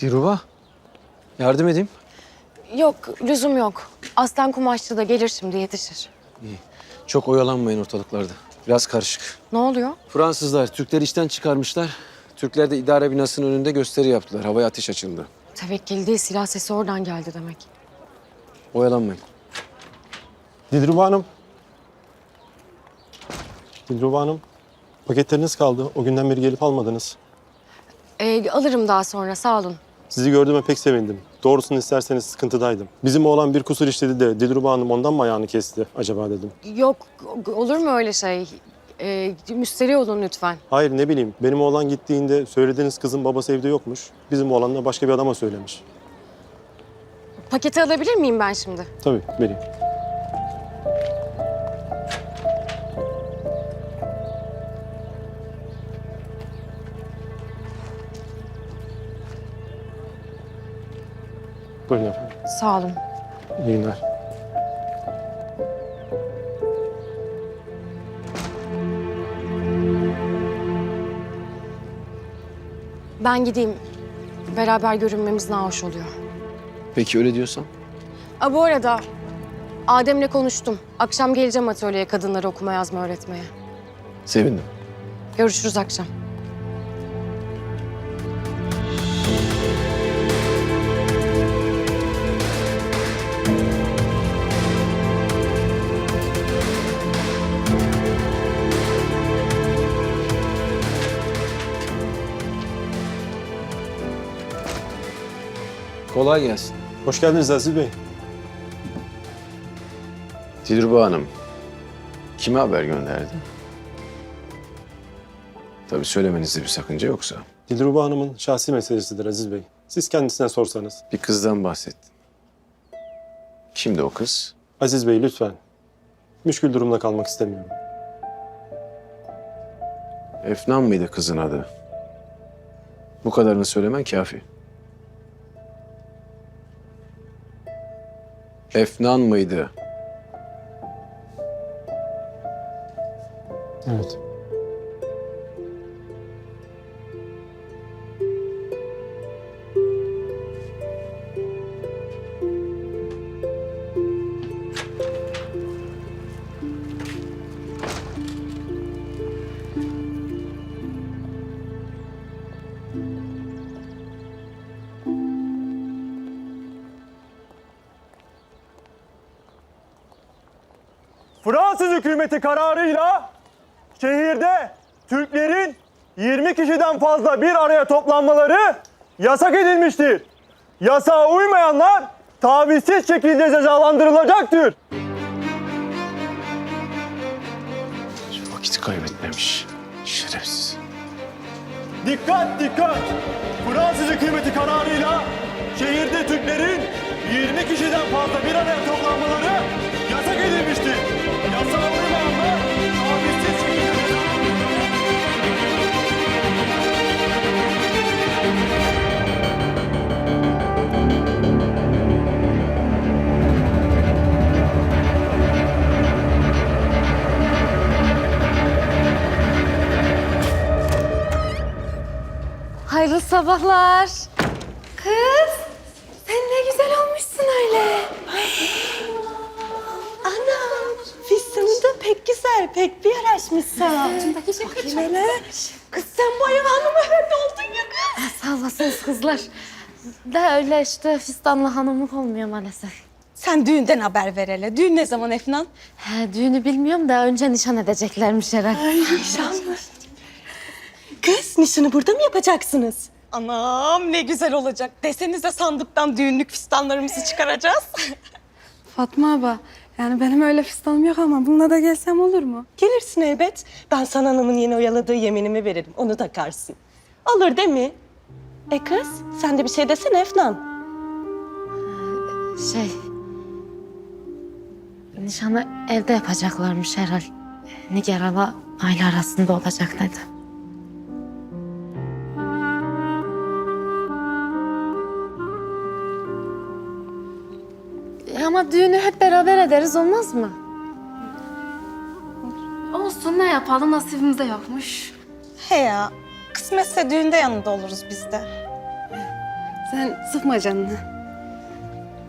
Dilruba, yardım edeyim. Yok, lüzum yok. Aslan kumaşçı da gelir şimdi yetişir. İyi. Çok oyalanmayın ortalıklarda. Biraz karışık. Ne oluyor? Fransızlar Türkleri işten çıkarmışlar. Türkler de idare binasının önünde gösteri yaptılar. Havaya ateş açıldı. Tevekkil değil, silah sesi oradan geldi demek. Oyalanmayın. Dilruba Hanım. Dilruba Hanım. Paketleriniz kaldı. O günden beri gelip almadınız. Ee, alırım daha sonra, sağ olun. Sizi gördüğüme pek sevindim. Doğrusunu isterseniz sıkıntıdaydım. Bizim oğlan bir kusur işledi de Dilruba Hanım ondan mı ayağını kesti acaba dedim. Yok, olur mu öyle şey? Ee, müsterih olun lütfen. Hayır ne bileyim. Benim oğlan gittiğinde söylediğiniz kızın babası evde yokmuş. Bizim oğlan da başka bir adama söylemiş. Paketi alabilir miyim ben şimdi? Tabii vereyim. Buyurun efendim. Sağ olun. İyi günler. Ben gideyim. Beraber görünmemiz daha hoş oluyor. Peki öyle diyorsan. Aa, bu arada Adem'le konuştum. Akşam geleceğim atölyeye kadınlara okuma yazma öğretmeye. Sevindim. Görüşürüz akşam. Kolay gelsin. Hoş geldiniz Aziz Bey. Dilruba Hanım, kime haber gönderdi? Tabii söylemenizde bir sakınca yoksa. Dilruba Hanım'ın şahsi meselesidir Aziz Bey. Siz kendisine sorsanız. Bir kızdan bahsettin. Kimdi o kız? Aziz Bey lütfen. Müşkül durumda kalmak istemiyorum. Efnan mıydı kızın adı? Bu kadarını söylemen kafi. Efnan mıydı? Evet. Fransız hükümeti kararıyla şehirde Türklerin 20 kişiden fazla bir araya toplanmaları yasak edilmiştir. Yasağa uymayanlar tavizsiz şekilde cezalandırılacaktır. Vakit kaybetmemiş. Şerefsiz. Dikkat dikkat! Fransız hükümeti kararıyla şehirde Türklerin 20 kişiden fazla bir araya toplanmaları yasak edilmiştir. Sabahlar. Kız, sen ne güzel olmuşsun öyle. Anam, fistanın da pek güzel, pek bir yaraşmış sana. Bakayım hele. Kız sen bu ev hanımı öyle oldun ya kız. Sağ olasınız kızlar. De öyle işte fistanlı hanımlık olmuyor maalesef. Sen düğünden haber ver hele. Düğün ne zaman Efnan? He, düğünü bilmiyorum da önce nişan edeceklermiş herhalde. İnşallah. Kız, nişanı burada mı yapacaksınız? Anam ne güzel olacak. Desenize sandıktan düğünlük fistanlarımızı çıkaracağız. Fatma abla, yani benim öyle fistanım yok ama bununla da gelsem olur mu? Gelirsin elbet. Ben sana hanımın yeni oyaladığı yeminimi veririm. Onu takarsın. Olur değil mi? E kız, sen de bir şey desene Efnan. Şey... Nişanı evde yapacaklarmış herhal. Nigar'la aile arasında olacak dedi. Ama düğünü hep beraber ederiz olmaz mı? Olsun ne yapalım nasibimizde yokmuş. He ya, kısmetse düğünde yanında oluruz biz de. Sen sıkma canını.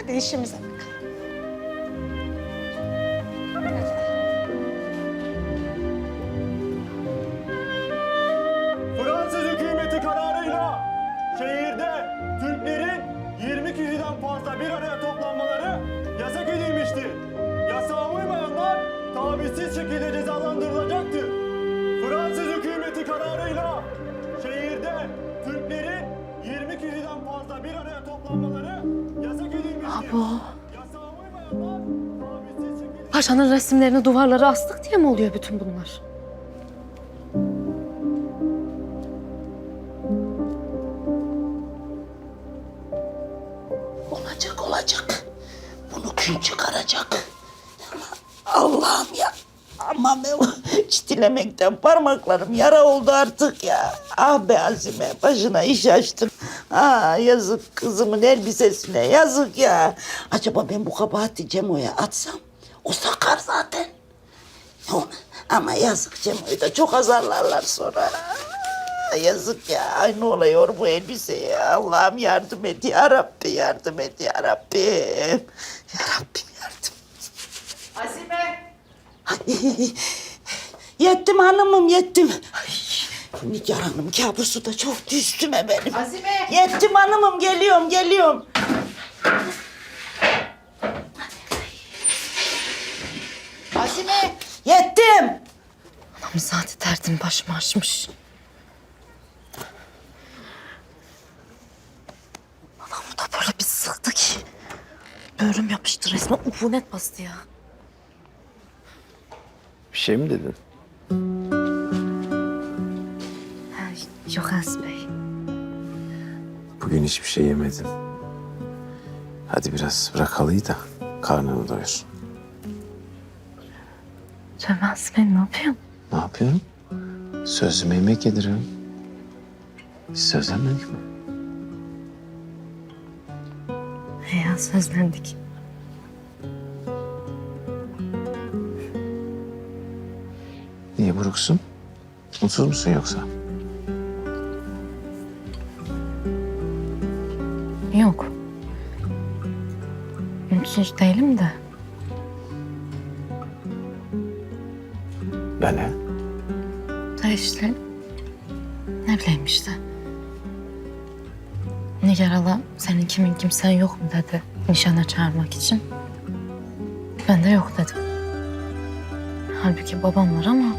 Hadi işimize şekilde... Paşanın resimlerini duvarlara astık diye mi oluyor bütün bunlar? Olacak olacak. Bunu gün çıkaracak. Allah'ım ya. Aman ben çitilemekten parmaklarım yara oldu artık ya. Ah be Azime başına iş açtım. Ah yazık kızımın elbisesine yazık ya. Acaba ben bu kabahati Cemo'ya atsam o sakar zaten. Yok, Ama yazık Cemo'yu da çok azarlarlar sonra. Ah, Yazık ya. Ay ne oluyor bu elbiseye? Allah'ım yardım et ya Rabbi yardım et ya Rabbim. Ya Rabbim yardım. Azime. yettim hanımım yettim. Ay, Nigar Hanım kabusu da çok üstüme benim. Azime. Yettim hanımım geliyorum geliyorum. Azime. Yettim. Ama zaten derdim başımı açmış. Adam da böyle bir sıktı ki. Böğrüm yapıştı resmen ufunet bastı ya. Bir şey mi dedin? Bugün hiçbir şey yemedim. Hadi biraz bırak halıyı da karnını doyur. Aziz Bey ne yapıyorsun? Ne yapıyorum? Sözüme yemek yediriyorum. Biz sözlenmedik mi? He ya sözlendik. Niye buruksun? Mutsuz musun yoksa? Yok. Mutsuz değilim de. Böyle. Da işte ne bileyim işte. Nigar hala senin kimin kimsen yok mu dedi nişana çağırmak için. Ben de yok dedim. Halbuki babam var ama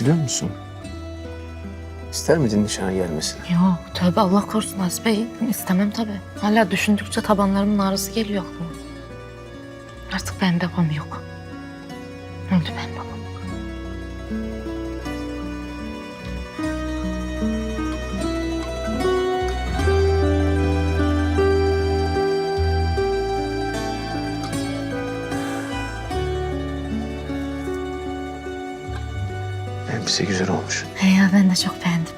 Üzülüyor musun? İster miydin nişana gelmesini? Yok tövbe Allah korusun Aziz Bey. istemem tabii. Hala düşündükçe tabanlarımın ağrısı geliyor aklıma. Artık benim babam yok. Öldü benim babam. Elbise güzel olmuş. He ya ben de çok beğendim.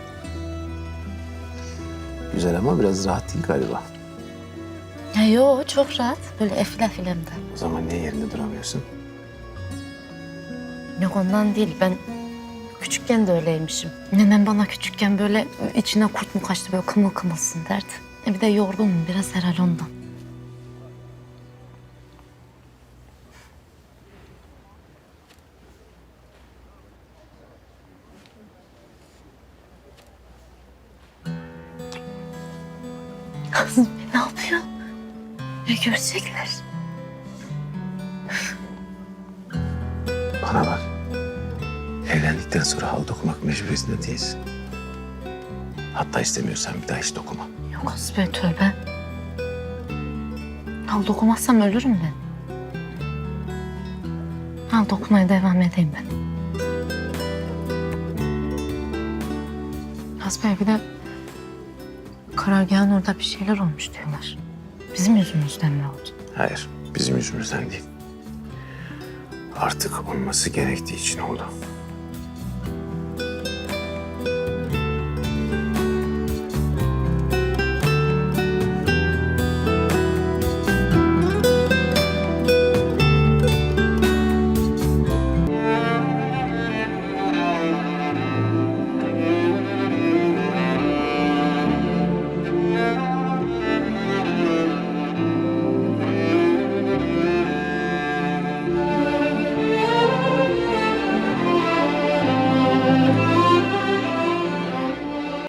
Güzel ama biraz rahat değil galiba. Ya yo çok rahat. Böyle efil efil hem de. O zaman niye yerinde duramıyorsun? Yok ondan değil ben küçükken de öyleymişim. Nenem bana küçükken böyle içine kurt mu kaçtı böyle kımıl kımılsın derdi. E bir de yorgunum biraz herhalde ondan. Kızım ne yapıyor? Ya görecekler. Bana bak. Evlendikten sonra hal dokumak mecburiyetinde değilsin. Hatta istemiyorsan bir daha hiç dokuma. Yok Hasbe tövbe. Al dokunmazsam ölürüm ben. Al dokunmaya devam edeyim ben. Hasbe bir de karargahın orada bir şeyler olmuş diyorlar. Bizim yüzümüzden mi oldu? Hayır, bizim yüzümüzden değil. Artık olması gerektiği için oldu.